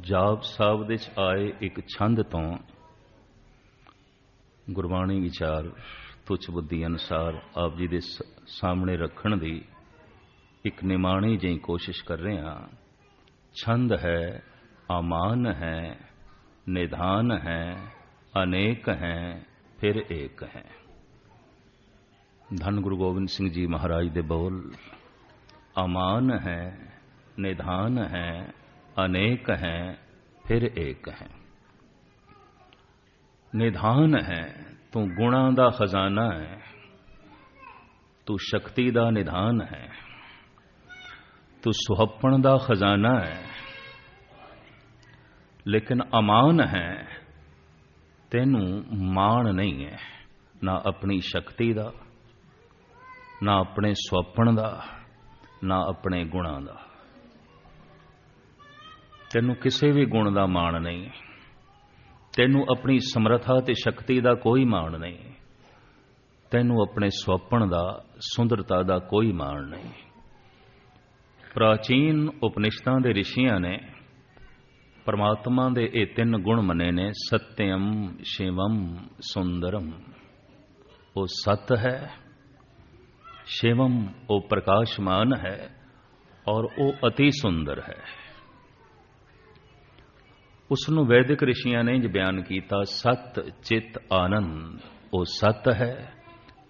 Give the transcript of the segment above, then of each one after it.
ਜਾਪ ਸਾਹਿਬ ਦੇ ਚ ਆਏ ਇੱਕ ਛੰਦ ਤੋਂ ਗੁਰਬਾਣੀ ਵਿਚਾਰ ਤੁਛ ਬੁੱਧੀ ਅਨਸਾਰ ਆਪ ਜੀ ਦੇ ਸਾਹਮਣੇ ਰੱਖਣ ਦੀ ਇੱਕ ਨਿਮਾਣੀ ਜਿਹੀ ਕੋਸ਼ਿਸ਼ ਕਰ ਰਹੇ ਹਾਂ। ਛੰਦ ਹੈ, ਆਮਾਨ ਹੈ, ਨਿਧਾਨ ਹੈ, ਅਨੇਕ ਹੈ, ਫਿਰ ਏਕ ਹੈ। ਧੰਨ ਗੁਰੂ ਗੋਬਿੰਦ ਸਿੰਘ ਜੀ ਮਹਾਰਾਜ ਦੇ ਬੋਲ ਅਮਾਨ ਹੈ, ਨਿਧਾਨ ਹੈ ਅਨੇਕ ਹੈ, ਫਿਰ ਏਕ ਹੈ। ਨਿਧਾਨ ਹੈ, ਤੂੰ ਗੁਣਾਂ ਦਾ ਖਜ਼ਾਨਾ ਹੈ। ਤੂੰ ਸ਼ਕਤੀ ਦਾ ਨਿਧਾਨ ਹੈ। ਤੂੰ ਸੁਹੱਪਣ ਦਾ ਖਜ਼ਾਨਾ ਹੈ। ਲੇਕਿਨ ਅਮਾਨ ਹੈ, ਤੈਨੂੰ ਮਾਣ ਨਹੀਂ ਹੈ, ਨਾ ਆਪਣੀ ਸ਼ਕਤੀ ਦਾ, ਨਾ ਆਪਣੇ ਸੁਹੱਪਣ ਦਾ, ਨਾ ਆਪਣੇ ਗੁਣਾਂ ਦਾ। ਤੈਨੂੰ ਕਿਸੇ ਵੀ ਗੁਣ ਦਾ ਮਾਣ ਨਹੀਂ। ਤੈਨੂੰ ਆਪਣੀ ਸਮਰੱਥਾ ਤੇ ਸ਼ਕਤੀ ਦਾ ਕੋਈ ਮਾਣ ਨਹੀਂ। ਤੈਨੂੰ ਆਪਣੇ ਸੁਪਨ ਦਾ, ਸੁੰਦਰਤਾ ਦਾ ਕੋਈ ਮਾਣ ਨਹੀਂ। ਪ੍ਰਾਚੀਨ ਉਪਨਿਸ਼ਦਾਂ ਦੇ ਰਿਸ਼ੀਆਂ ਨੇ ਪਰਮਾਤਮਾ ਦੇ ਇਹ ਤਿੰਨ ਗੁਣ ਮੰਨੇ ਨੇ ਸਤਿਅਮ ਸ਼ਿਵਮ ਸੁੰਦਰਮ ਉਹ ਸਤ ਹੈ ਸ਼ਿਵਮ ਉਹ ਪ੍ਰਕਾਸ਼ਮਾਨ ਹੈ ਔਰ ਉਹ ਅਤੀ ਸੁੰਦਰ ਹੈ। ਉਸ ਨੂੰ ਵੈਦਿਕ ਰਿਸ਼ੀਆਂ ਨੇ ਜ ਬਿਆਨ ਕੀਤਾ, ਸਤ ਚਿਤ ਆਨੰਦ। ਉਹ ਸਤ ਹੈ,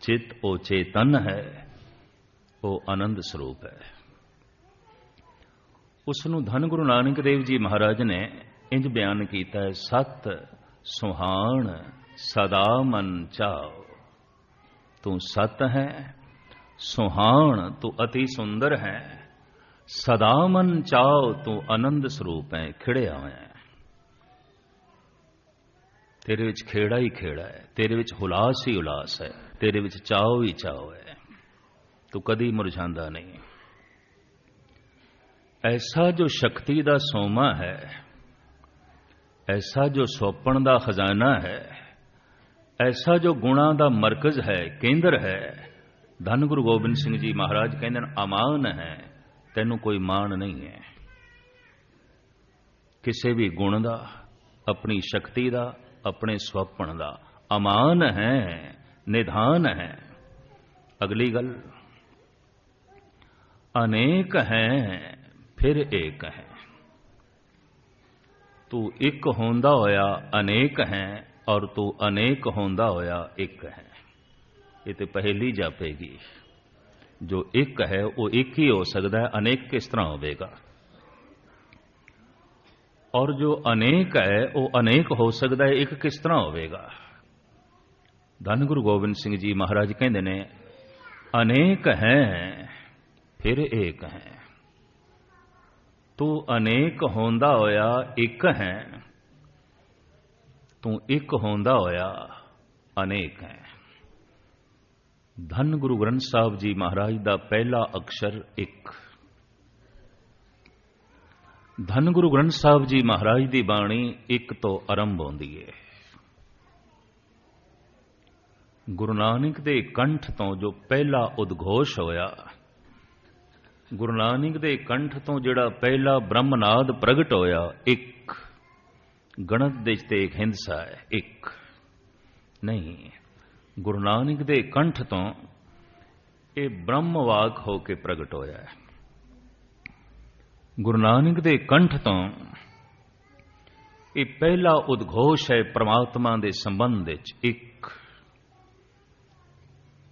ਚਿਤ ਉਹ ਚੇਤਨ ਹੈ, ਉਹ ਆਨੰਦ ਸਰੂਪ ਹੈ। ਉਸ ਨੂੰ ਧੰਨ ਗੁਰੂ ਨਾਨਕ ਦੇਵ ਜੀ ਮਹਾਰਾਜ ਨੇ ਇੰਜ ਬਿਆਨ ਕੀਤਾ ਹੈ, ਸਤ ਸੁਹਾਣ ਸਦਾ ਮਨ ਚਾਓ ਤੂੰ ਸਤ ਹੈ, ਸੁਹਾਣ ਤੂੰ ਅਤੀ ਸੁੰਦਰ ਹੈ, ਸਦਾ ਮਨ ਚਾਓ ਤੂੰ ਆਨੰਦ ਸਰੂਪ ਹੈ, ਖਿੜਿਆ ਹੋਇਆ ਹੈ। ਤੇਰੇ ਵਿੱਚ ਖੇੜਾ ਹੀ ਖੇੜਾ ਹੈ, ਤੇਰੇ ਵਿੱਚ ਹੁਲਾਸ ਹੀ ਹੁਲਾਸ ਹੈ, ਤੇਰੇ ਵਿੱਚ ਚਾਓ ਹੀ ਚਾਓ ਹੈ। ਤੂੰ ਕਦੀ ਮੁਰਝਾਂਦਾ ਨਹੀਂ। ਐਸਾ ਜੋ ਸ਼ਕਤੀ ਦਾ ਸੋਮਾ ਹੈ, ਐਸਾ ਜੋ ਸੋਪਣ ਦਾ ਖਜ਼ਾਨਾ ਹੈ, ਐਸਾ ਜੋ ਗੁਣਾ ਦਾ ਮਰਕਜ਼ ਹੈ, ਕੇਂਦਰ ਹੈ, ਧੰਨ ਗੁਰੂ ਗੋਬਿੰਦ ਸਿੰਘ ਜੀ ਮਹਾਰਾਜ ਕਹਿੰਦੇ ਨੇ, ਅਮਾਨ ਹੈ, ਤੈਨੂੰ ਕੋਈ ਮਾਣ ਨਹੀਂ ਹੈ। ਕਿਸੇ ਵੀ ਗੁਣ ਦਾ, ਆਪਣੀ ਸ਼ਕਤੀ ਦਾ ਆਪਣੇ ਸਵਪਨ ਦਾ। ਅਮਾਨ ਹੈ, ਨਿਧਾਨ ਹੈ। ਅਗਲੀ ਗੱਲ, ਅਨੇਕ ਹੈ, ਫਿਰ ਏਕ ਹੈ। ਤੂੰ ਇੱਕ ਹੁੰਦਾ ਹੋਇਆ, ਅਨੇਕ ਹੈ, ਔਰ ਤੂੰ ਅਨੇਕ ਹੁੰਦਾ ਹੋਇਆ, ਇੱਕ ਹੈ। ਇਹ ਤੇ ਪਹਿਲੀ ਜਾਪੇਗੀ। ਜੋ ਇੱਕ ਹੈ, ਉਹ ਇੱਕ ਹੀ ਹੋ ਸਕਦਾ ਹੈ, ਅਨੇਕ ਕਿਸ ਤਰ੍ਹਾਂ ਹੋਵੇਗਾ? ਔਰ ਜੋ ਅਨੇਕ ਹੈ, ਉਹ ਅਨੇਕ ਹੋ ਸਕਦਾ ਹੈ, ਇੱਕ ਕਿਸ ਤਰ੍ਹਾਂ ਹੋਵੇਗਾ? ਧੰਨ ਗੁਰੂ ਗੋਬਿੰਦ ਸਿੰਘ ਜੀ ਮਹਾਰਾਜ ਕਹਿੰਦੇ ਨੇ, ਅਨੇਕ ਹੈ, ਫਿਰ ਏਕ ਹੈ। ਤੂੰ ਅਨੇਕ ਹੁੰਦਾ ਹੋਇਆ, ਇੱਕ ਹੈ। ਤੂੰ ਇੱਕ ਹੁੰਦਾ ਹੋਇਆ, ਅਨੇਕ ਹੈ। ਧੰਨ ਗੁਰੂ ਗ੍ਰੰਥ ਸਾਹਿਬ ਜੀ ਮਹਾਰਾਜ ਦਾ ਪਹਿਲਾ ਅਕਸ਼ਰ ਇੱਕ। ਧੰਨ ਗੁਰੂ ਗ੍ਰੰਥ ਸਾਹਿਬ ਜੀ ਮਹਾਰਾਜ ਦੀ ਬਾਣੀ ਇੱਕ ਤੋਂ ਆਰੰਭ ਹੁੰਦੀ ਹੈ ਗੁਰੂ ਨਾਨਕ ਦੇ ਕੰਠ ਤੋਂ ਜੋ ਪਹਿਲਾ ਉਦਘੋਸ਼ ਹੋਇਆ, ਗੁਰੂ ਨਾਨਕ ਦੇ ਕੰਠ ਤੋਂ ਜਿਹੜਾ ਪਹਿਲਾ ਬ੍ਰਹਮਨਾਦ ਪ੍ਰਗਟ ਹੋਇਆ, ਇੱਕ। ਗਣਤ ਦੇ ਤੇ ਇੱਕ ਹਿੰਸਾ ਹੈ, ਇੱਕ। ਨਹੀਂ, ਗੁਰੂ ਨਾਨਕ ਦੇ ਕੰਠ ਤੋਂ ਇਹ ਬ੍ਰਹਮਵਾਕ ਹੋ ਕੇ ਪ੍ਰਗਟ ਹੋਇਆ ਹੈ। ਗੁਰੂ ਨਾਨਕ ਦੇ ਕੰਠ ਤੋਂ ਇਹ ਪਹਿਲਾ ਉਦਘੋਸ਼ ਹੈ ਪ੍ਰਮਾਤਮਾ ਦੇ ਸੰਬੰਧ ਵਿੱਚ ਇੱਕ।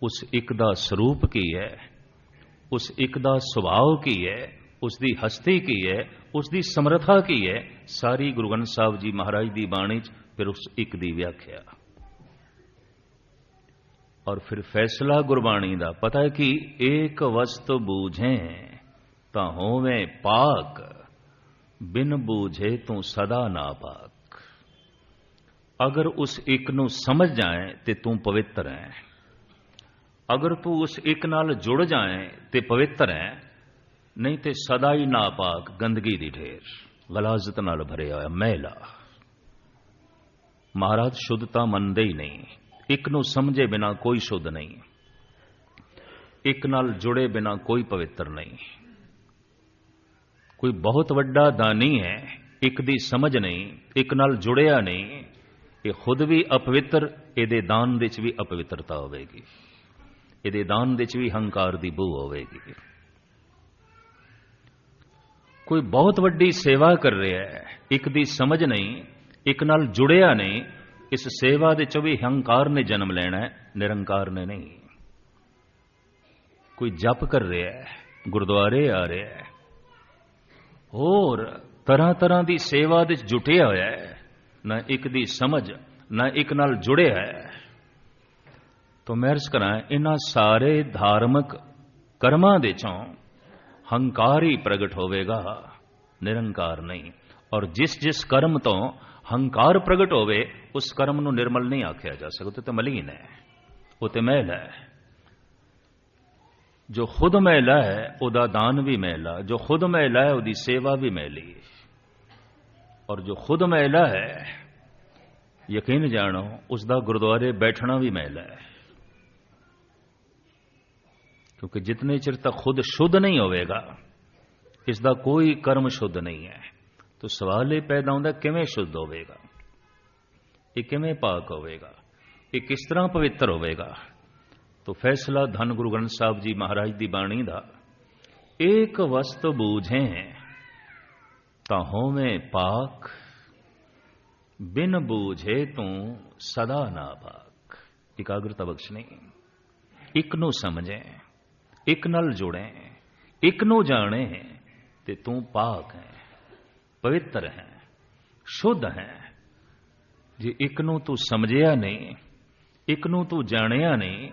ਉਸ ਇੱਕ ਦਾ ਸਰੂਪ ਕੀ ਹੈ? ਉਸ ਇੱਕ ਦਾ ਸੁਭਾਅ ਕੀ ਹੈ? ਉਸ ਦੀ ਹਸਤੀ ਕੀ ਹੈ? ਉਸ ਦੀ ਸਮਰੱਥਾ ਕੀ ਹੈ? ਸਾਰੀ ਗੁਰੂ ਗ੍ਰੰਥ ਸਾਹਿਬ ਜੀ ਮਹਾਰਾਜ ਦੀ ਬਾਣੀ 'ਚ ਫਿਰ ਉਸ ਇੱਕ ਦੀ ਵਿਆਖਿਆ। ਔਰ ਫਿਰ ਫੈਸਲਾ ਗੁਰਬਾਣੀ ਦਾ, ਪਤਾ ਹੈ ਕਿ ਏਕ ਵਸਤ ਬੂਝੇ। ਤਾਂ ਹੋਵੇਂ ਪਾਕ, ਬਿਨ ਬੂਝੇ ਤੂੰ ਸਦਾ ਨਾ ਪਾਕ ਅਗਰ ਉਸ ਇੱਕ ਨੂੰ ਸਮਝ ਜਾਏ ਤੇ ਤੂੰ ਪਵਿੱਤਰ ਹੈ ਅਗਰ ਤੂੰ ਉਸ ਇੱਕ ਨਾਲ ਜੁੜ ਜਾਏ ਤੇ ਪਵਿੱਤਰ ਹੈ ਨਹੀਂ ਤੇ ਸਦਾ ਹੀ ਨਾਪਾਕ ਗੰਦਗੀ ਦੀ ਢੇਰ ਗਲਾਜ਼ਤ ਨਾਲ ਭਰਿਆ ਹੋਇਆ ਮਹਿਲਾ ਮਹਾਰਾਜ ਸ਼ੁੱਧਤਾ ਮੰਨਦੇ ਹੀ ਨਹੀਂ। ਇੱਕ ਨੂੰ ਸਮਝੇ ਬਿਨਾ ਕੋਈ ਸ਼ੁੱਧ ਨਹੀਂ। ਇੱਕ ਨਾਲ ਜੁੜੇ ਬਿਨਾ ਕੋਈ ਪਵਿੱਤਰ ਨਹੀਂ। ਕੋਈ ਬਹੁਤ ਵੱਡਾ ਦਾਨੀ ਹੈ, ਇੱਕ ਦੀ ਸਮਝ ਨਹੀਂ, ਇੱਕ ਨਾਲ ਜੁੜਿਆ ਨਹੀਂ, ਇਹ ਖੁਦ ਵੀ ਅਪਵਿੱਤਰ, ਇਹਦੇ ਦਾਨ ਦੇ ਵਿੱਚ ਵੀ ਅਪਵਿੱਤਰਤਾ ਹੋਵੇਗੀ। ਇਹਦੇ ਦਾਨ ਦੇ ਵਿੱਚ ਵੀ ਹੰਕਾਰ ਦੀ ਬੂ ਹੋਵੇਗੀ। ਕੋਈ ਬਹੁਤ ਵੱਡੀ ਸੇਵਾ ਕਰ ਰਿਹਾ ਹੈ, ਇੱਕ ਦੀ ਸਮਝ ਨਹੀਂ, ਇੱਕ ਨਾਲ ਜੁੜਿਆ ਨਹੀਂ, ਇਸ ਸੇਵਾ ਦੇ ਚੋਂ ਵੀ ਹੰਕਾਰ ਨੇ ਜਨਮ ਲੈਣਾ ਹੈ, ਨਿਰੰਕਾਰ ਨੇ ਨਹੀਂ। ਕੋਈ ਜਪ ਕਰ ਰਿਹਾ ਹੈ, ਗੁਰਦੁਆਰੇ ਆ ਰਿਹਾ ਹੈ ਹੋਰ ਤਰ੍ਹਾਂ ਤਰ੍ਹਾਂ ਦੀ ਸੇਵਾ ਦੇ ਜੁਟਿਆ ਹੋਇਆ ਹੈ। ਨਾ ਇੱਕ ਦੀ ਸਮਝ, ਨਾ ਇੱਕ ਨਾਲ ਜੁੜਿਆ ਹੈ। ਤੋਂ ਮੈਂ ਅਰਜ਼ ਕਰਾਂ ਇਹਨਾਂ ਸਾਰੇ ਧਾਰਮਿਕ ਕਰਮਾਂ ਦੇ ਚੋਂ ਹੰਕਾਰ ਹੀ ਪ੍ਰਗਟ ਹੋਵੇਗਾ, ਨਿਰੰਕਾਰ ਨਹੀਂ। ਔਰ ਜਿਸ ਜਿਸ ਕਰਮ ਤੋਂ ਹੰਕਾਰ ਪ੍ਰਗਟ ਹੋਵੇ, ਉਸ ਕਰਮ ਨੂੰ ਨਿਰਮਲ ਨਹੀਂ ਆਖਿਆ ਜਾ ਸਕਦਾ ਤੇ ਮਲੀਨ ਹੈ, ਉਹ ਤੇ ਮਹਿਲ ਹੈ। ਜੋ ਖੁਦ ਮੈਲਾ ਹੈ ਉਹਦਾ ਦਾਨ ਵੀ ਮੈਲਾ ਜੋ ਖੁਦ ਮੈਲਾ ਹੈ ਉਹਦੀ ਸੇਵਾ ਵੀ ਮੈਲੀ ਔਰ ਜੋ ਖੁਦ ਮੈਲਾ ਹੈ ਯਕੀਨ ਜਾਣੋ ਉਸ ਦਾ ਗੁਰਦੁਆਰੇ ਬੈਠਣਾ ਵੀ ਮੈਲਾ ਹੈ ਕਿਉਂਕਿ ਜਿਤਨੇ ਚਿਰ ਤੱਕ ਖੁਦ ਸ਼ੁੱਧ ਨਹੀਂ ਹੋਵੇਗਾ ਇਸ ਦਾ ਕੋਈ ਕਰਮ ਸ਼ੁੱਧ ਨਹੀਂ ਹੈ ਤੋ ਸਵਾਲ ਇਹ ਪੈਦਾ ਹੁੰਦਾ ਕਿਵੇਂ ਸ਼ੁੱਧ ਹੋਵੇਗਾ ਇਹ ਕਿਵੇਂ ਪਾਕ ਹੋਵੇਗਾ ਇਹ ਕਿਸ ਤਰ੍ਹਾਂ ਪਵਿੱਤਰ ਹੋਵੇਗਾ ਤੋ ਫੈਸਲਾ ਧੰਨ ਗੁਰੂ ਗ੍ਰੰਥ ਸਾਹਿਬ ਜੀ ਮਹਾਰਾਜ ਦੀ ਬਾਣੀ ਦਾ, ਏਕ ਵਸਤ ਬੂਝੇ, ਤਾਂ ਹੋਵੇਂ ਪਾਕ ਬਿਨ ਬੂਝੇ ਤੂੰ ਸਦਾ ਨਾ ਪਾਕ ਇਕਾਗਰਤਾ ਬਖਸ਼ਣੀ, ਇੱਕ ਨੂੰ ਸਮਝੇ, ਇੱਕ ਨਾਲ ਜੁੜੇ, ਇੱਕ ਨੂੰ ਜਾਣੇ, ਤੇ ਤੂੰ ਪਾਕ ਹੈ, ਪਵਿੱਤਰ ਹੈ, ਸ਼ੁੱਧ ਹੈ। ਜੇ ਇੱਕ ਨੂੰ ਤੂੰ ਸਮਝਿਆ ਨਹੀਂ, ਇੱਕ ਨੂੰ ਤੂੰ ਜਾਣਿਆ ਨਹੀਂ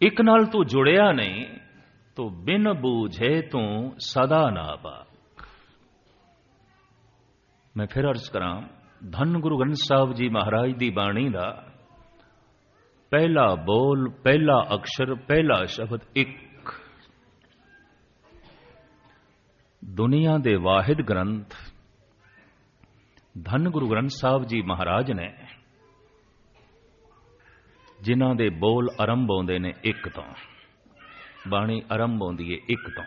ਇੱਕ ਨਾਲ ਤੂੰ ਜੁੜਿਆ ਨਹੀਂ, ਤੋ ਬਿਨ ਬੂਝੇ ਤੂੰ ਸਦਾ ਨਾ ਪਾ ਮੈਂ ਫਿਰ ਅਰਜ਼ ਕਰਾਂ, ਧੰਨ ਗੁਰੂ ਗ੍ਰੰਥ ਸਾਹਿਬ ਜੀ ਮਹਾਰਾਜ ਦੀ ਬਾਣੀ ਦਾ ਪਹਿਲਾ ਬੋਲ, ਪਹਿਲਾ ਅਕਸ਼ਰ, ਪਹਿਲਾ ਸ਼ਬਦ ਇੱਕ। ਦੁਨੀਆ ਦੇ ਵਾਹਿਦ ਗ੍ਰੰਥ, ਧੰਨ ਗੁਰੂ ਗ੍ਰੰਥ ਸਾਹਿਬ ਜੀ ਮਹਾਰਾਜ ਨੇ ਜਿਨ੍ਹਾਂ ਦੇ ਬੋਲ ਆਰੰਭ ਆਉਂਦੇ ਨੇ ਇੱਕ ਤੋਂ। ਬਾਣੀ ਆਰੰਭ ਆਉਂਦੀ ਹੈ ਇੱਕ ਤੋਂ।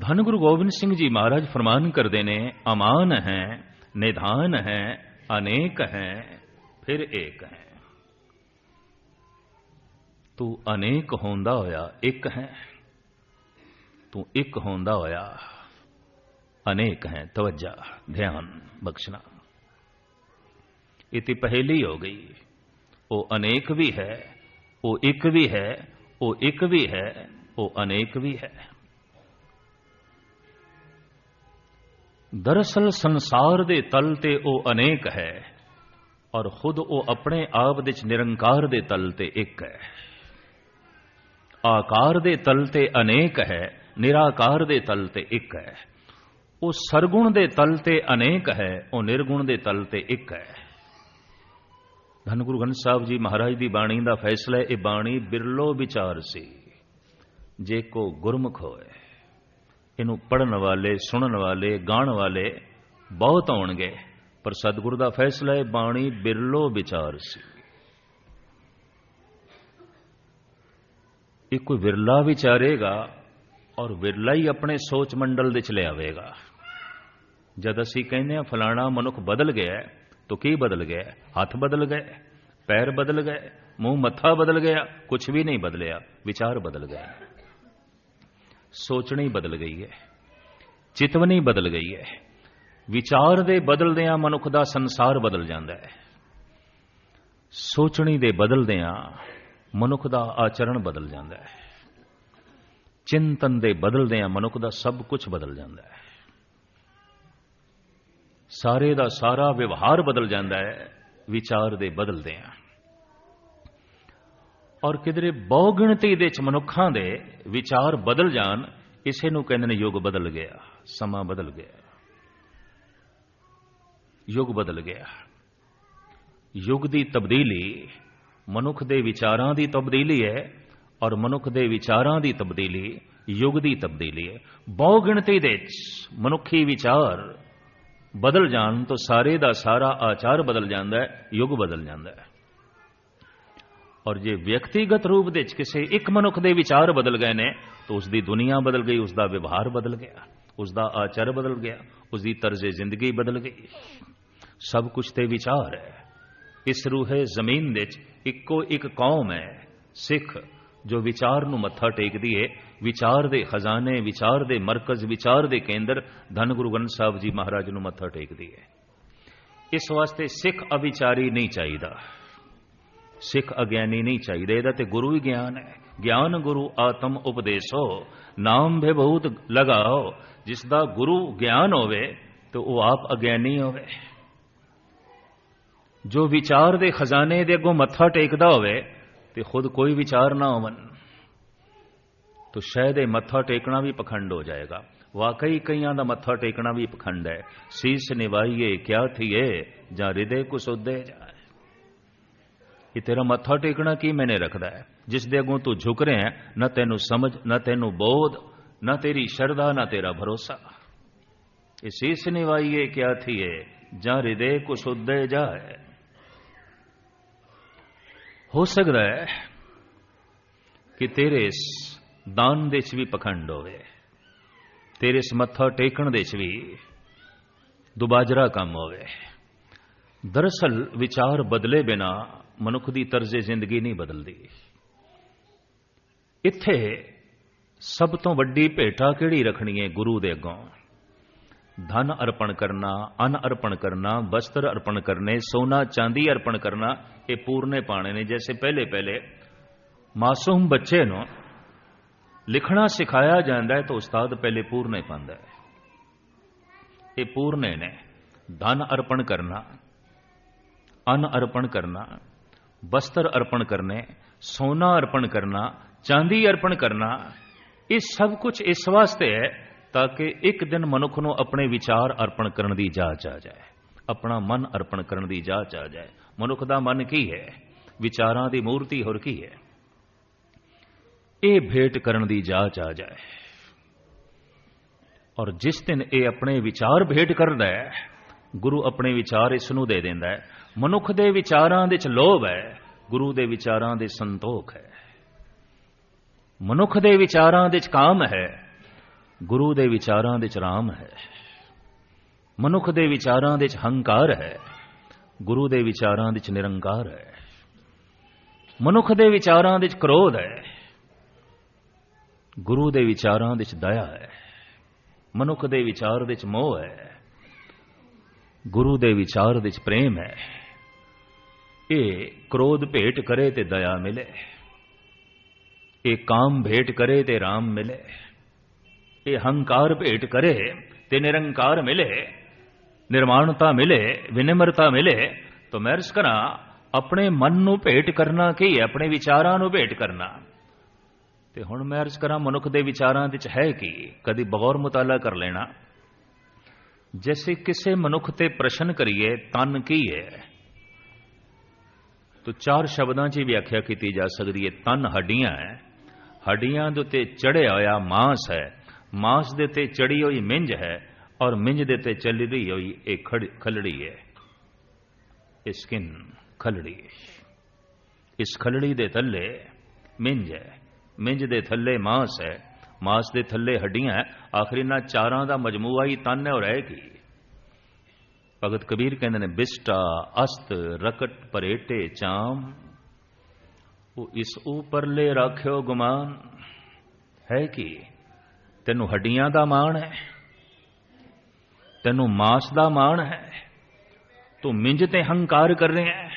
ਧੰਨ ਗੁਰੂ ਗੋਬਿੰਦ ਸਿੰਘ ਜੀ ਮਹਾਰਾਜ ਫਰਮਾਨ ਕਰਦੇ ਨੇ, ਅਮਾਨ ਹੈ, ਨਿਧਾਨ ਹੈ, ਅਨੇਕ ਹੈ, ਫਿਰ ਏਕ ਹੈ। ਤੂੰ ਅਨੇਕ ਹੁੰਦਾ ਹੋਇਆ, ਇੱਕ ਹੈ। ਤੂੰ ਇੱਕ ਹੁੰਦਾ ਹੋਇਆ, ਅਨੇਕ ਹੈ, ਤਵੱਜਾ, ਧਿਆਨ ਬਖਸ਼ਣਾ। ਇਹ ਤੇ ਪਹਿਲੀ ਹੋ ਗਈ ਉਹ ਅਨੇਕ ਵੀ ਹੈ ਉਹ ਇੱਕ ਵੀ ਹੈ ਉਹ ਇੱਕ ਵੀ ਹੈ ਉਹ ਅਨੇਕ ਵੀ ਹੈ ਦਰਅਸਲ ਸੰਸਾਰ ਦੇ ਤਲ ਤੇ ਉਹ ਅਨੇਕ ਹੈ ਔਰ ਖੁਦ ਉਹ ਆਪਣੇ ਆਪ ਵਿੱਚ ਨਿਰੰਕਾਰ ਦੇ ਤਲ ਤੇ ਇੱਕ ਹੈ ਆਕਾਰ ਦੇ ਤਲ ਤੇ ਅਨੇਕ ਹੈ ਨਿਰਾਕਾਰ ਦੇ ਤਲ ਤੇ ਇੱਕ ਹੈ ਉਹ ਸਰਗੁਣ ਦੇ ਤਲ ਤੇ ਅਨੇਕ ਹੈ ਉਹ ਨਿਰਗੁਣ ਦੇ ਤਲ ਤੇ ਇੱਕ ਹੈ ਧੰਨ ਗੁਰੂ ਗ੍ਰੰਥ ਸਾਹਿਬ ਜੀ ਮਹਾਰਾਜ ਦੀ ਬਾਣੀ ਦਾ ਫੈਸਲਾ ਇਹ ਬਾਣੀ ਬਿਰਲੋ ਵਿਚਾਰ ਸੀ। ਜੇ ਕੋ ਗੁਰਮੁਖ ਹੋਏ, ਇਹਨੂੰ ਪੜਨ ਵਾਲੇ, ਸੁਣਨ ਵਾਲੇ, ਗਾਣ ਵਾਲੇ ਬਹੁਤ ਆਉਣਗੇ, ਪਰ ਸਤਿਗੁਰੂ ਦਾ ਫੈਸਲਾ ਇਹ ਬਾਣੀ ਬਿਰਲੋ ਵਿਚਾਰ ਸੀ। ਇਹ ਕੋਈ ਵਿਰਲਾ ਵਿਚਾਰੇਗਾ ਔਰ ਵਿਰਲਾ ਹੀ ਆਪਣੇ ਸੋਚ ਮੰਡਲ ਦੇ ਚ ਲਿਆਵੇਗਾ। ਜਦ ਅਸੀਂ ਕਹਿੰਦੇ ਆ ਫਲਾਣਾ ਮਨੁੱਖ ਬਦਲ ਗਿਆ ਤਾਂ ਕੀ ਬਦਲ ਗਿਆ ਹੱਥ ਬਦਲ ਗਏ ਪੈਰ ਬਦਲ ਗਏ ਮੂੰਹ ਮੱਥਾ ਬਦਲ ਗਿਆ ਕੁਝ ਵੀ ਨਹੀਂ ਬਦਲਿਆ ਵਿਚਾਰ ਬਦਲ ਗਏ ਸੋਚਣੀ ਬਦਲ ਗਈ ਹੈ ਚਿਤਵਨੀ ਬਦਲ ਗਈ ਹੈ ਵਿਚਾਰ ਦੇ ਬਦਲਦਿਆਂ ਮਨੁੱਖ ਦਾ ਸੰਸਾਰ ਬਦਲ ਜਾਂਦਾ ਹੈ ਸੋਚਣੀ ਦੇ ਬਦਲਦਿਆਂ ਮਨੁੱਖ ਦਾ ਆਚਰਣ ਬਦਲ ਜਾਂਦਾ ਹੈ ਚਿੰਤਨ ਦੇ ਬਦਲਦਿਆਂ ਮਨੁੱਖ ਦਾ ਸਭ ਕੁਝ ਬਦਲ ਜਾਂਦਾ ਹੈ ਸਾਰੇ ਦਾ ਸਾਰਾ ਵਿਵਹਾਰ ਬਦਲ ਜਾਂਦਾ ਹੈ, ਵਿਚਾਰ ਦੇ ਬਦਲਦੇ ਬਦਲਦਿਆਂ ਔਰ ਕਿਧਰੇ ਬਹੁਗਿਣਤੀ ਦੇ ਚ ਮਨੁੱਖਾਂ ਦੇ ਵਿਚਾਰ ਬਦਲ ਜਾਣ, ਇਸੇ ਨੂੰ ਕਹਿੰਦੇ ਨੇ ਯੁੱਗ ਬਦਲ ਗਿਆ, ਸਮਾਂ ਬਦਲ ਗਿਆ। ਯੁੱਗ ਬਦਲ ਗਿਆ। ਯੁੱਗ ਦੀ ਤਬਦੀਲੀ ਮਨੁੱਖ ਦੇ ਵਿਚਾਰਾਂ ਦੀ ਤਬਦੀਲੀ ਹੈ ਔਰ ਮਨੁੱਖ ਦੇ ਵਿਚਾਰਾਂ ਦੀ ਤਬਦੀਲੀ ਯੁੱਗ ਦੀ ਤਬਦੀਲੀ ਹੈ। ਬਹੁਗਿਣਤੀ ਦੇ ਮਨੁੱਖੀ ਵਿਚਾਰ ਬਦਲ ਜਾਣ ਤੋਂ ਸਾਰੇ ਦਾ ਸਾਰਾ ਆਚਾਰ ਬਦਲ ਜਾਂਦਾ ਹੈ, ਯੁੱਗ ਬਦਲ ਜਾਂਦਾ ਹੈ। ਔਰ ਜੇ ਵਿਅਕਤੀਗਤ ਰੂਪ ਦੇ ਵਿੱਚ ਕਿਸੇ ਇੱਕ ਮਨੁੱਖ ਦੇ ਵਿਚਾਰ ਬਦਲ ਗਏ ਨੇ, ਤਾਂ ਉਸ ਦੀ ਦੁਨੀਆ ਬਦਲ ਗਈ ਉਸ ਦਾ ਵਿਵਹਾਰ ਬਦਲ ਗਿਆ ਉਸ ਦਾ ਆਚਰ ਬਦਲ ਗਿਆ ਉਸ ਦੀ ਤਰਜ਼ੇ ਜ਼ਿੰਦਗੀ ਬਦਲ ਗਈ। ਸਭ ਕੁਝ ਤੇ ਵਿਚਾਰ ਹੈ। ਇਸ ਰੂਹੇ ਜ਼ਮੀਨ ਦੇ ਵਿੱਚ ਇੱਕੋ ਇੱਕ ਕੌਮ ਹੈ, ਸਿੱਖ, ਜੋ ਵਿਚਾਰ ਨੂੰ ਮੱਥਾ ਟੇਕਦੀ ਏ ਵਿਚਾਰ ਦੇ ਖਜ਼ਾਨੇ, ਵਿਚਾਰ ਦੇ ਮਰਕਜ਼, ਵਿਚਾਰ ਦੇ ਕੇਂਦਰ, ਧੰਨ ਗੁਰੂ ਗ੍ਰੰਥ ਸਾਹਿਬ ਜੀ ਮਹਾਰਾਜ ਨੂੰ ਮੱਥਾ ਟੇਕਦੀ ਹੈ। ਇਸ ਵਾਸਤੇ ਸਿੱਖ ਅਵਿਚਾਰੀ ਨਹੀਂ ਚਾਹੀਦਾ। ਸਿੱਖ ਅਗਿਆਨੀ ਨਹੀਂ ਚਾਹੀਦਾ, ਇਹਦਾ ਤੇ ਗੁਰੂ ਹੀ ਗਿਆਨ ਹੈ। ਗਿਆਨ ਗੁਰੂ ਆਤਮ ਉਪਦੇਸੋ, ਨਾਮ ਭੇ ਬਹੁਤ ਲਗਾਓ, ਜਿਸ ਦਾ ਗੁਰੂ ਗਿਆਨ ਹੋਵੇ, ਤੇ ਉਹ ਆਪ ਅਗਿਆਨੀ ਹੋਵੇ। ਜੋ ਵਿਚਾਰ ਦੇ ਖਜ਼ਾਨੇ ਦੇ ਅੱਗੋਂ ਮੱਥਾ ਟੇਕਦਾ ਹੋਵੇ, ਤੇ ਖੁਦ ਕੋਈ ਵਿਚਾਰ ਨਾ ਹੋਵਨ ਤੋ ਸ਼ਾਇਦ ਇਹ ਮੱਥਾ ਟੇਕਣਾ ਵੀ ਪਖੰਡ ਹੋ ਜਾਏਗਾ। ਵਾਕਈ ਕਈਆਂ ਦਾ ਮੱਥਾ ਟੇਕਣਾ ਵੀ ਪਖੰਡ ਹੈ। ਸੀਸ ਨਿਵਾਈਏ, ਕਿਆ ਥੀਏ, ਜਾਂ ਹਿਰਦੇ ਕੋ ਸੁੱਦੇ ਜਾਏ। ਇਹ ਤੇਰਾ ਮੱਥਾ ਟੇਕਣਾ ਕੀ ਮੈਨੇ ਰੱਖਦਾ ਹੈ? ਜਿਸ ਦੇ ਅੱਗੋਂ ਤੂੰ ਝੁਕ ਰਿਹਾ ਹੈ, ਨਾ ਤੈਨੂੰ ਸਮਝ, ਨਾ ਤੈਨੂੰ ਬੋਧ, ਨਾ ਤੇਰੀ ਸ਼ਰਧਾ, ਨਾ ਤੇਰਾ ਭਰੋਸਾ। ਇਹ ਸੀਸ ਨਿਵਾਈਏ, ਕਿਆ ਥੀਏ, ਜਾਂ ਹਿਰਦੇ ਕੋ ਸੁੱਦੇ ਜਾਏ। ਹੋ ਸਕਦਾ ਹੈ ਕਿ ਤੇਰੇ ਦਾਨ ਦੇ ਚ ਵੀ ਪਖੰਡ ਹੋਵੇ। ਤੇਰੇ ਸਮੱਥਾ ਟੇਕਣ ਦੇ ਚ ਵੀ ਦੁਬਾਜਰਾ ਕੰਮ ਹੋਵੇ। ਦਰਅਸਲ ਵਿਚਾਰ ਬਦਲੇ ਬਿਨਾ ਮਨੁੱਖ ਦੀ ਤਰਜ਼ੇ ਜ਼ਿੰਦਗੀ ਨਹੀਂ ਬਦਲਦੀ। ਇੱਥੇ ਸਭ ਤੋਂ ਵੱਡੀ ਭੇਟਾ ਕਿਹੜੀ ਰੱਖਣੀ ਹੈ ਗੁਰੂ ਦੇ ਅੱਗੋਂ? ਧਨ ਅਰਪਣ ਕਰਨਾ, ਅਨ ਅਰਪਣ ਕਰਨਾ, ਵਸਤਰ ਅਰਪਣ ਕਰਨੇ, ਸੋਨਾ, ਚਾਂਦੀ ਅਰਪਣ ਕਰਨਾ, ਇਹ ਪੂਰਨੇ ਪਾਣੇ ਨੇ। ਜੈਸੇ ਪਹਿਲੇ ਪਹਿਲੇ ਮਾਸੂਮ ਬੱਚੇ ਨੂੰ ਲਿਖਣਾ ਸਿਖਾਇਆ ਜਾਂਦਾ ਹੈ ਤਾਂ ਉਸਤਾਦ ਪਹਿਲੇ ਪੂਰਨੇ ਪਾਉਂਦਾ ਹੈ। ਇਹ ਪੂਰਨੇ ਨੇ। ਧਨ ਅਰਪਣ ਕਰਨਾ, ਅਨ ਅਰਪਣ ਕਰਨਾ, ਵਸਤਰ ਅਰਪਣ ਕਰਨੇ, ਸੋਨਾ ਅਰਪਣ ਕਰਨਾ, ਚਾਂਦੀ ਅਰਪਣ ਕਰਨਾ, ਇਹ ਸਭ ਕੁਝ ਇਸ ਵਾਸਤੇ ਹੈ ਤਾਂ ਕਿ ਇੱਕ ਦਿਨ ਮਨੁੱਖ ਨੂੰ ਆਪਣੇ ਵਿਚਾਰ ਅਰਪਣ ਕਰਨ ਦੀ ਜਾਚ ਆ ਜਾਏ। ਆਪਣਾ ਮਨ ਅਰਪਣ ਕਰਨ ਦੀ ਜਾਚ ਆ ਜਾਏ। ਮਨੁੱਖ ਦਾ ਮਨ ਕੀ ਹੈ? ਵਿਚਾਰਾਂ ਦੀ ਮੂਰਤੀ ਹੋਰ ਕੀ ਹੈ? ਇਹ ਭੇਟ ਕਰਨ ਦੀ ਜਾਚ ਆ ਜਾਏ। ਔਰ ਜਿਸ ਦਿਨ ਇਹ ਆਪਣੇ ਵਿਚਾਰ ਭੇਟ ਕਰਦਾ ਹੈ, ਗੁਰੂ ਆਪਣੇ ਵਿਚਾਰ ਇਸ ਨੂੰ ਦੇ ਦਿੰਦਾ ਹੈ। ਮਨੁੱਖ ਦੇ ਵਿਚਾਰਾਂ ਦੇ ਵਿੱਚ ਲੋਭ ਹੈ, ਗੁਰੂ ਦੇ ਵਿਚਾਰਾਂ ਦੇ ਸੰਤੋਖ ਹੈ। ਮਨੁੱਖ ਦੇ ਵਿਚਾਰਾਂ ਦੇ ਵਿੱਚ ਕਾਮ ਹੈ, ਗੁਰੂ ਦੇ ਵਿਚਾਰਾਂ ਦੇ ਵਿੱਚ ਰਾਮ ਹੈ। ਮਨੁੱਖ ਦੇ ਵਿਚਾਰਾਂ ਦੇ ਵਿੱਚ ਹੰਕਾਰ ਹੈ, ਗੁਰੂ ਦੇ ਵਿਚਾਰਾਂ ਦੇ ਵਿੱਚ ਨਿਰੰਕਾਰ ਹੈ। ਮਨੁੱਖ ਦੇ ਵਿਚਾਰਾਂ ਦੇ ਵਿੱਚ ਕ੍ਰੋਧ ਹੈ ਗੁਰੂ ਦੇ ਵਿਚਾਰਾਂ ਦੇ ਵਿੱਚ ਦਇਆ ਹੈ, ਮਨੁੱਖ ਦੇ ਵਿਚਾਰ ਦੇ ਵਿੱਚ ਮੋਹ ਹੈ, ਗੁਰੂ ਦੇ ਵਿਚਾਰ ਦੇ ਵਿੱਚ ਪ੍ਰੇਮ ਹੈ। ਇਹ ਕ੍ਰੋਧ ਭੇਟ ਕਰੇ ਤੇ ਦਇਆ ਮਿਲੇ, ਇਹ ਕਾਮ ਭੇਟ ਕਰੇ ਤੇ ਰਾਮ ਮਿਲੇ, ਇਹ ਹੰਕਾਰ ਭੇਟ ਕਰੇ ਤੇ ਨਿਰੰਕਾਰ ਮਿਲੇ, ਨਿਰਮਾਣਤਾ ਮਿਲੇ, ਵਿਨਮਰਤਾ ਮਿਲੇ, ਤਾਂ ਮੈਂ ਅਰਜ਼ ਕਰਾਂ, ਆਪਣੇ ਮਨ ਨੂੰ ਭੇਟ ਕਰਨਾ ਕੀ ਹੈ, ਆਪਣੇ ਵਿਚਾਰਾਂ ਨੂੰ ਭੇਟ ਕਰਨਾ। ਤੇ ਹੁਣ ਮੈਂ ਅਰਜ਼ ਕਰਾਂ ਮਨੁੱਖ ਦੇ ਵਿਚਾਰਾਂ ਵਿੱਚ ਹੈ ਕਿ? ਕਦੀ ਬਗੌਰ ਮੁਤਾਲਾ ਕਰ ਲੈਣਾ। ਜੈਸੇ ਕਿਸੇ ਮਨੁੱਖ ਤੇ ਪ੍ਰਸ਼ਨ ਕਰੀਏ, ਤਨ ਕੀ ਹੈ? ਤੋ ਚਾਰ ਸ਼ਬਦਾਂ 'ਚ ਵਿਆਖਿਆ ਕੀਤੀ ਜਾ ਸਕਦੀ ਹੈ, ਤਨ ਹੱਡੀਆਂ ਹੈ। ਹੱਡੀਆਂ ਦੇ ਉੱਤੇ ਚੜਿਆ ਹੋਇਆ ਮਾਸ ਹੈ। ਮਾਸ ਦੇ ਉੱਤੇ ਚੜੀ ਹੋਈ ਮਿੰਜ ਹੈ ਔਰ ਮਿੰਜ ਦੇ ਉੱਤੇ ਚੱਲੀ ਰਹੀ ਹੋਈ ਇਹ ਖਲੜੀ ਹੈ। ਇਹ ਸਕਿਨ ਖਲੜੀ ਇਸ ਖਲੜੀ ਦੇ ਥੱਲੇ ਮਿੰਜ ਹੈ। ਮਿੰਜ ਦੇ ਥੱਲੇ ਮਾਸ ਹੈ। ਮਾਸ ਦੇ ਥੱਲੇ ਹੱਡੀਆਂ ਹੈ। ਆਖਰੀ ਨਾ ਚਾਰਾਂ ਦਾ ਮਜਮੂਆ ਹੀ ਤਨ ਹੈ ਔਰ ਹੈ ਕੀ? ਭਗਤ ਕਬੀਰ ਕਹਿੰਦੇ ਨੇ, ਬਿਸਟਾ, ਅਸਤ, ਰਕਟ, ਪਰੇਟੇ, ਚਾਮ। ਉਹ ਇਸ ਉਪਰਲੇ ਰੱਖਿਓ ਗੁਮਾਨ। ਹੈ ਕਿ? ਤੈਨੂੰ ਹੱਡੀਆਂ ਦਾ ਮਾਣ ਹੈ। ਤੈਨੂੰ ਮਾਸ ਦਾ ਮਾਣ ਹੈ। ਤੂੰ ਮਿੰਜ ਤੇ ਹੰਕਾਰ ਕਰ ਰਿਹਾ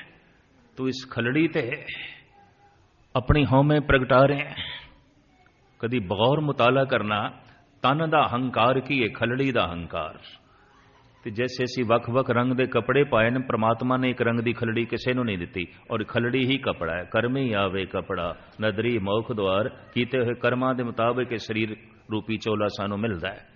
ਤੂੰ ਇਸ ਖਲੜੀ ਤੇ ਹੈ। ਆਪਣੀ ਹਉਮੈ ਪ੍ਰਗਟਾ ਰਹੇ ਹੈ। ਕਦੀ ਬਗੌਰ ਮੁਤਾਲਾ ਕਰਨਾ, ਤਨ ਦਾ ਹੰਕਾਰ ਕੀ ਹੈ ਖਲੜੀ ਦਾ ਹੰਕਾਰ। ਤੇ ਜੈਸੇ ਅਸੀਂ ਵੱਖ-ਵੱਖ ਰੰਗ ਦੇ ਕੱਪੜੇ ਪਾਏ ਨੇ, ਪ੍ਰਮਾਤਮਾ ਨੇ ਇੱਕ ਰੰਗ ਦੀ ਖਲੜੀ ਕਿਸੇ ਨੂੰ ਨਹੀਂ ਦਿੱਤੀ। ਔਰ ਖਲੜੀ ਹੀ ਕਪੜਾ ਹੈ। ਕਰਮ ਹੀ ਆਵੇ ਕਪੜਾ। ਨਦਰੀ ਮੌਖ ਦਵਾਰ ਕੀਤੇ ਹੋਏ ਕਰਮਾਂ ਦੇ ਮੁਤਾਬਕ ਇਹ ਸਰੀਰ ਰੂਪੀ ਚੋਲਾ ਸਾਨੂੰ ਮਿਲਦਾ ਹੈ।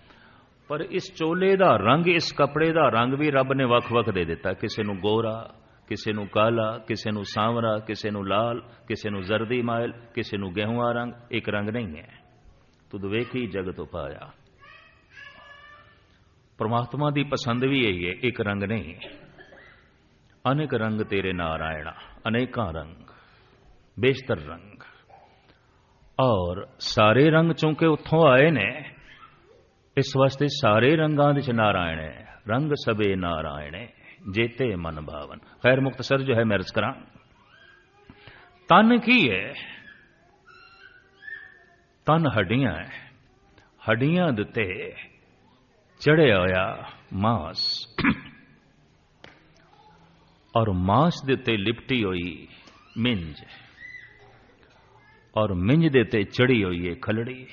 ਪਰ ਇਸ ਚੋਲੇ ਦਾ ਰੰਗ, ਇਸ ਕਪੜੇ ਦਾ ਰੰਗ ਵੀ ਰੱਬ ਨੇ ਵੱਖ-ਵੱਖ ਦੇ ਦਿੱਤਾ। ਕਿਸੇ ਨੂੰ ਗੋਰਾ ਕਿਸੇ ਨੂੰ ਕਾਲਾ, ਕਿਸੇ ਨੂੰ ਸਾਂਵਰਾ, ਕਿਸੇ ਨੂੰ ਲਾਲ, ਕਿਸੇ ਨੂੰ ਜ਼ਰਦੀ ਮਾਇਲ, ਕਿਸੇ ਨੂੰ ਗਹਿੂਆ ਰੰਗ, ਇੱਕ ਰੰਗ ਨਹੀਂ ਹੈ। ਤੁਧ ਵੇਖੀ ਜਗਤ ਉਪਾਇਆ। ਪਰਮਾਤਮਾ ਦੀ ਪਸੰਦ ਵੀ ਇਹੀ ਹੈ, ਇੱਕ ਰੰਗ ਨਹੀਂ ਅਨੇਕ ਰੰਗ ਤੇਰੇ ਨਾਰਾਇਣਾ ਅਨੇਕਾਂ ਰੰਗ ਬੇਸ਼ਤਰ ਰੰਗ। ਔਰ ਸਾਰੇ ਰੰਗ ਚੂੰਕਿ ਉੱਥੋਂ ਆਏ ਨੇ, ਇਸ ਵਾਸਤੇ ਸਾਰੇ ਰੰਗਾਂ ਵਿੱਚ ਨਾਰਾਇਣ ਹੈ, ਰੰਗ ਸਭੇ ਨਾਰਾਇਣ ਹੈ। ਜੇਤੇ ਮਨ ਭਾਵਨ। ਖੈਰ ਮੁਕਤਸਰ ਜੋ ਹੈ ਮੈਂ ਅਰਜ਼ ਕਰਾਂ। ਤਨ ਕੀ ਹੈ? ਤਨ ਹੱਡੀਆਂ ਹੈ। ਹੱਡੀਆਂ ਦਿੱਤੇ ਚੜਿਆ ਹੋਇਆ ਮਾਸ। ਔਰ ਮਾਸ ਦਿੱਤੇ ਲਿਪਟੀ ਹੋਈ ਮਿੰਜ। ਔਰ ਮਿੰਜ ਦੇ ਉੱਤੇ ਚੜੀ ਹੋਈ ਹੈ ਖਲੜੀ।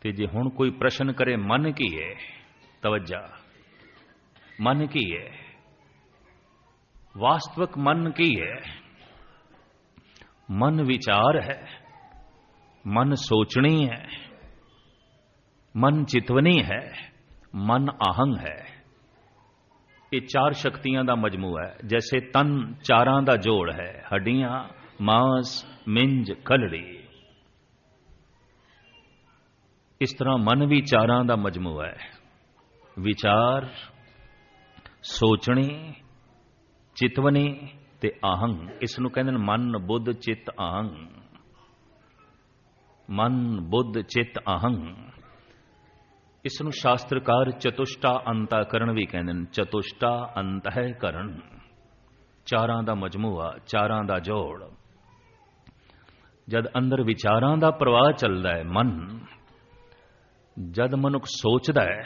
ਤੇ ਜੇ ਹੁਣ ਕੋਈ ਪ੍ਰਸ਼ਨ ਕਰੇ, ਮਨ ਕੀ ਹੈ? ਤਵੱਜਾ। ਮਨ ਕੀ ਹੈ? ਵਾਸਤਵਿਕ ਮਨ ਕੀ ਹੈ? ਮਨ ਵਿਚਾਰ ਹੈ। ਮਨ ਸੋਚਣੀ ਹੈ। ਮਨ ਚਿਤਵਨੀ ਹੈ। ਮਨ ਆਹੰਗ ਹੈ। ਇਹ ਚਾਰ ਸ਼ਕਤੀਆਂ ਦਾ ਮਜਮੂਆ ਹੈ। ਜੈਸੇ ਤਨ ਚਾਰਾਂ ਦਾ ਜੋੜ ਹੈ। ਹੱਡੀਆਂ, ਮਾਸ, ਮਿੰਜ ਕਲੜੀ ਇਸ ਤਰ੍ਹਾਂ ਮਨ ਵੀ ਚਾਰਾਂ ਦਾ ਮਜਮੂਆ ਹੈ। ਵਿਚਾਰ, ਸੋਚਣੀ ਚਿਤਵਨੀ ਤੇ ਆਹੰਗ, ਇਸ ਨੂੰ ਕਹਿੰਦੇ ਨੇ ਮਨ ਬੁੱਧ ਚਿੱਤ ਆਹੰਗ। ਮਨ ਬੁੱਧ ਚਿਤ ਆਹੰਗ। ਇਸ ਨੂੰ ਸ਼ਾਸਤਰਕਾਰ ਚਤੁਸ਼ਟਾ ਅੰਤਕਰਨ ਵੀ ਕਹਿੰਦੇ ਨੇ। ਚਤੁਸ਼ਟਾ ਅੰਤਹਿਕਰਨ। ਚਾਰਾਂ ਦਾ ਮਜਮੂਆ, ਚਾਰਾਂ ਦਾ ਜੋੜ। ਜਦ ਅੰਦਰ ਵਿਚਾਰਾਂ ਦਾ ਪ੍ਰਵਾਹ ਚੱਲਦਾ ਹੈ, ਮਨ, ਜਦ ਮਨੁੱਖ ਸੋਚਦਾ ਹੈ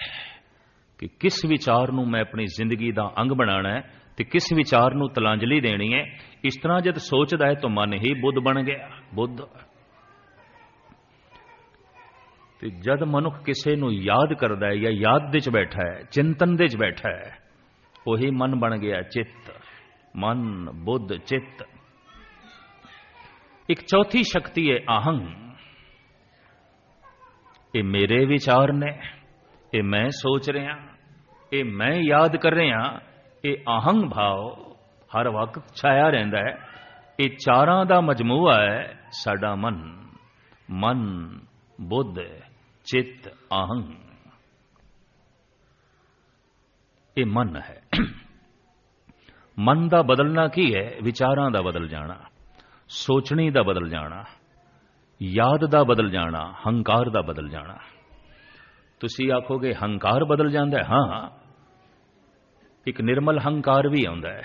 ਕਿ ਕਿਸ ਵਿਚਾਰ ਨੂੰ ਮੈਂ ਆਪਣੀ ਜ਼ਿੰਦਗੀ ਦਾ ਅੰਗ ਬਣਾਉਣਾ ਹੈ ਤੇ ਕਿਸ ਵਿਚਾਰ ਨੂੰ ਤਲਾਂਜਲੀ ਦੇਣੀ ਹੈ? ਇਸ ਤਰ੍ਹਾਂ ਜਦ ਸੋਚਦਾ ਹੈ ਤਾਂ ਮਨ ਹੀ ਬੁੱਧ ਬਣ ਗਿਆ। ਬੁੱਧ। ਤੇ ਜਦ ਮਨੁੱਖ ਕਿਸੇ ਨੂੰ ਯਾਦ ਕਰਦਾ ਹੈ ਜਾਂ ਯਾਦ ਦੇ ਵਿੱਚ ਬੈਠਾ ਹੈ, ਚਿੰਤਨ ਦੇ ਚ ਬੈਠਾ ਹੈ, ਉਹੀ ਮਨ ਬਣ ਗਿਆ, ਚਿੱਤ। ਮਨ, ਬੁੱਧ, ਚਿੱਤ। ਇੱਕ ਚੌਥੀ ਸ਼ਕਤੀ ਹੈ ਆਹੰਗ ਇਹ ਮੇਰੇ ਵਿਚਾਰ ਨੇ, ਇਹ ਮੈਂ ਸੋਚ ਰਿਹਾ, ਇਹ ਮੈਂ ਯਾਦ ਕਰ ਰਿਹਾ। ਇਹ ਆਹੰਗ ਭਾਵ ਹਰ ਵਕਤ ਛਾਇਆ ਰਹਿੰਦਾ ਹੈ। ਇਹ ਚਾਰਾਂ ਦਾ ਮਜਮੂਆ ਹੈ, ਸਾਡਾ ਮਨ। ਮਨ, ਬੁੱਧ, ਚਿੱਤ, ਆਹੰਗ। ਇਹ ਮਨ ਹੈ। ਮਨ ਦਾ ਬਦਲਣਾ ਕੀ ਹੈ? ਵਿਚਾਰਾਂ ਦਾ ਬਦਲ ਜਾਣਾ। ਸੋਚਣੀ ਦਾ ਬਦਲ ਜਾਣਾ। ਯਾਦ ਦਾ ਬਦਲ ਜਾਣਾ। ਹੰਕਾਰ ਦਾ ਬਦਲ ਜਾਣਾ। ਤੁਸੀਂ ਆਖੋਗੇ ਹੰਕਾਰ ਬਦਲ ਜਾਂਦਾ ਹੈ? ਹਾਂ ਇੱਕ ਨਿਰਮਲ ਹੰਕਾਰ ਵੀ ਆਉਂਦਾ ਹੈ।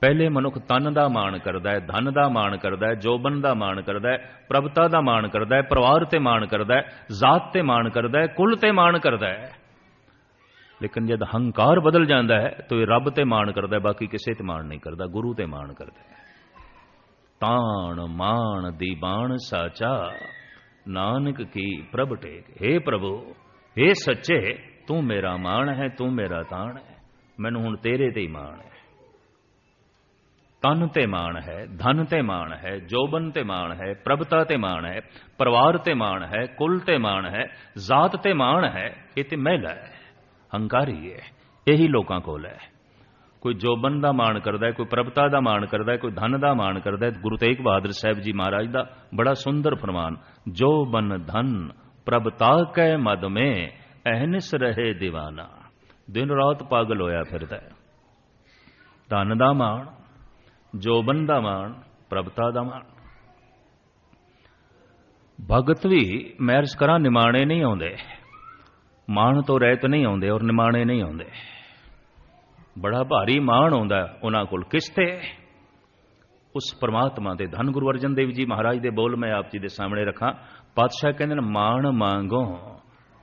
ਪਹਿਲੇ ਮਨੁੱਖ ਤਨ ਦਾ ਮਾਣ ਕਰਦਾ ਹੈ, ਧਨ ਦਾ ਮਾਣ ਕਰਦਾ ਹੈ, ਜੋਬਨ ਦਾ ਮਾਣ ਕਰਦਾ ਹੈ, ਪ੍ਰਭਤਾ ਦਾ ਮਾਣ ਕਰਦਾ ਹੈ, ਪਰਿਵਾਰ ਤੇ ਮਾਣ ਕਰਦਾ ਹੈ, ਜ਼ਾਤ ਤੇ ਮਾਣ ਕਰਦਾ ਹੈ, ਕੁਲ ਤੇ ਮਾਣ ਕਰਦਾ ਹੈ। ਲੇਕਿਨ ਜਦ ਹੰਕਾਰ ਬਦਲ ਜਾਂਦਾ ਹੈ, ਤਾਂ ਇਹ ਰੱਬ ਤੇ ਮਾਣ ਕਰਦਾ ਹੈ, ਬਾਕੀ ਕਿਸੇ ਤੇ ਮਾਣ ਨਹੀਂ ਕਰਦਾ, ਗੁਰੂ ਤੇ ਮਾਣ ਕਰਦਾ ਹੈ। ਤਾਣ ਮਾਣ ਦੀ ਬਾਣ ਸਾਚਾ, ਨਾਨਕ ਕੀ ਪ੍ਰਭ ਟੇਕ हे ਪ੍ਰਭੂ हे ਸੱਚੇ, ਤੂੰ ਮੇਰਾ ਮਾਣ ਹੈ, ਤੂੰ ਮੇਰਾ ਤਾਣ ਹੈ। ਮੈਨੂੰ ਹੁਣ ਤੇਰੇ ਤੇ ਹੀ ਮਾਣ ਹੈ। ਤਨ ਤੇ ਮਾਣ ਹੈ, ਧਨ ਤੇ ਮਾਣ ਹੈ, ਜੋਬਨ ਤੇ ਮਾਣ ਹੈ, ਪ੍ਰਭਤਾ ਤੇ ਮਾਣ ਹੈ, ਪਰਿਵਾਰ ਤੇ ਮਾਣ ਹੈ, ਕੁਲ ਤੇ ਮਾਣ ਹੈ, ਜ਼ਾਤ ਤੇ ਮਾਣ ਹੈ, ਇਹ ਤੇ ਮਹਿਲਾ ਹੈ, ਹੰਕਾਰੀ ਹੈ, ਇਹੀ ਲੋਕਾਂ ਕੋਲ ਹੈ। ਕੋਈ ਜੋਬਨ ਦਾ ਮਾਣ ਕਰਦਾ ਹੈ, ਕੋਈ ਪ੍ਰਭਤਾ ਦਾ ਮਾਣ ਕਰਦਾ ਹੈ, ਕੋਈ ਧਨ ਦਾ ਮਾਣ ਕਰਦਾ ਹੈ, ਗੁਰੂ ਤੇਗ ਬਹਾਦਰ ਸਾਹਿਬ ਜੀ ਮਹਾਰਾਜ ਦਾ ਬੜਾ ਸੁੰਦਰ ਫਰਮਾਨ, ਜੋਬਨ ਧਨ ਪ੍ਰਭਤਾ ਕੈ ਮਦ ਮੇ, ਅਹਨਿਸ ਰਹੇ دیਵਾਨਾ ਦਿਨ ਰਾਤ ਪਾਗਲ ਹੋਇਆ ਫਿਰਦਾ ਹੈ। ਧਨ ਦਾ ਮਾਣ, ਜੋਬਨ ਦਾ ਮਾਣ, ਪ੍ਰਭਤਾ ਦਾ ਮਾਣ। ਭਗਤ ਵੀ ਮੈਰਜ ਕਰਾਂ ਨਿਮਾਣੇ ਨਹੀਂ ਆਉਂਦੇ। ਮਾਣ ਤੋਂ ਰਹਿਤ ਨਹੀਂ ਆਉਂਦੇ ਔਰ ਨਿਮਾਣੇ ਨਹੀਂ ਆਉਂਦੇ। ਬੜਾ ਭਾਰੀ ਮਾਣ ਆਉਂਦਾ ਉਹਨਾਂ ਕੋਲ ਕਿਸ ਤੇ? ਉਸ ਪਰਮਾਤਮਾ ਦੇ ਧੰਨ ਗੁਰੂ ਅਰਜਨ ਦੇਵ ਜੀ ਮਹਾਰਾਜ ਦੇ ਬੋਲ ਮੈਂ ਆਪ ਜੀ ਦੇ ਸਾਹਮਣੇ ਰੱਖਾਂ। ਪਾਤਸ਼ਾਹ ਕਹਿੰਦੇ ਨੇ, ਮਾਣ ਮੰਗੋ,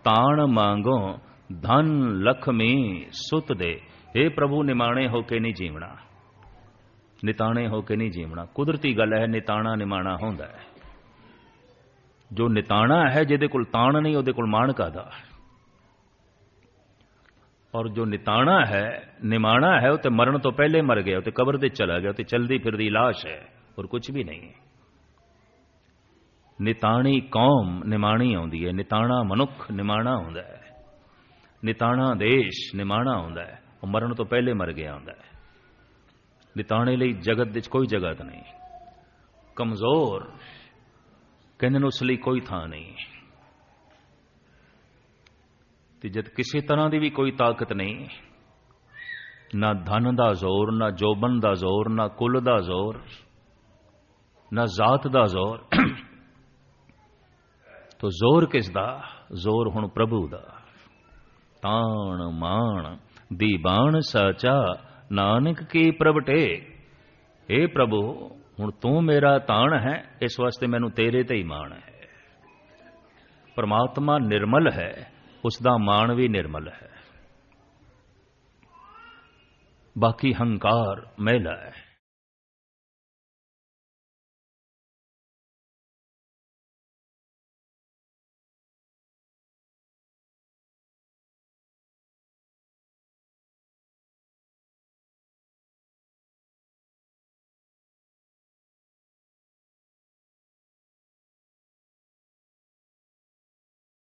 ਤਾਣ ਮੰਗੋ ਧਨ ਲਖਮੀ ਸੁਤ ਦੇ हे ਪ੍ਰਭੂ ਨਿਮਾਣੇ ਹੋ ਕੇ ਨਹੀਂ ਜੀਵਣਾ ਨਿਤਾਣੇ ਹੋ ਕੇ ਨਹੀਂ ਜੀਵਣਾ ਕੁਦਰਤੀ ਗੱਲ ਹੈ ਨਿਤਾਣਾ ਨਿਮਾਣਾ ਹੁੰਦਾ ਹੈ ਜੋ ਨਿਤਾਣਾ ਹੈ ਜਿਹਦੇ ਕੋਲ ਤਾਣ ਨਹੀਂ ਉਹਦੇ ਕੋਲ ਮਾਣ ਕਾਦਾ ਔਰ ਜੋ ਨਿਤਾਣਾ ਹੈ ਨਿਮਾਣਾ ਹੈ ਉਹ ਤੇ ਮਰਨ ਤੋਂ ਪਹਿਲੇ ਮਰ ਗਿਆ ਉਹ ਤੇ ਕਬਰ ਤੇ ਚਲਾ ਗਿਆ ਉਹ ਤੇ ਚਲਦੀ ਫਿਰਦੀ লাশ ਹੈ ਔਰ ਕੁਝ ਵੀ ਨਹੀਂ ਨਿਤਾਣੀ ਕੌਮ ਨਿਮਾਣੀ ਆਉਂਦੀ ਹੈ ਨਿਤਾਣਾ ਮਨੁੱਖ ਨਿਮਾਣਾ ਹੁੰਦਾ ਹੈ ਨਿਤਾਣਾ ਦੇਸ਼ ਨਿਮਾਣਾ ਹੁੰਦਾ ਹੈ। ਉਹ ਮਰਨ ਤੋਂ ਪਹਿਲੇ ਮਰ ਗਿਆ ਹੁੰਦਾ ਹੈ। ਨਿਤਾਣੇ ਲਈ ਜਗਤ ਵਿੱਚ ਕੋਈ ਜਗਤ ਨਹੀਂ। ਕਮਜ਼ੋਰ ਕਹਿੰਦੇ ਨੇ ਉਸ ਲਈ ਕੋਈ ਥਾਂ ਨਹੀਂ। ਤੇ ਜਦ ਕਿਸੇ ਤਰ੍ਹਾਂ ਦੀ ਵੀ ਕੋਈ ਤਾਕਤ ਨਹੀਂ, ਨਾ ਧਨ ਦਾ ਜ਼ੋਰ, ਨਾ ਜੋਬਨ ਦਾ ਜ਼ੋਰ, ਨਾ ਕੁੱਲ ਦਾ ਜ਼ੋਰ, ਨਾ ਜ਼ਾਤ ਦਾ ਜ਼ੋਰ, ਤੋ ਜ਼ੋਰ ਕਿਸ ਦਾ ਜ਼ੋਰ ਹੁਣ ਪ੍ਰਭੂ ਦਾ। ਤਾਣ ਮਾਣ, ਦੀਬਾਨ ਸਾਚਾ, ਨਾਨਕ ਕੀ ਪ੍ਰਭਟੇ ਏ ਪ੍ਰਭੂ, ਹੁਣ ਤੂੰ ਮੇਰਾ ਤਾਣ ਹੈ, ਇਸ ਵਾਸਤੇ ਮੈਨੂੰ ਤੇਰੇ ਤੇ ਹੀ ਮਾਣ ਹੈ। ਪਰਮਾਤਮਾ ਨਿਰਮਲ ਹੈ ਉਸ ਦਾ ਮਾਣ ਵੀ ਨਿਰਮਲ ਹੈ। ਬਾਕੀ ਹੰਕਾਰ ਮਹਿਲਾ ਹੈ।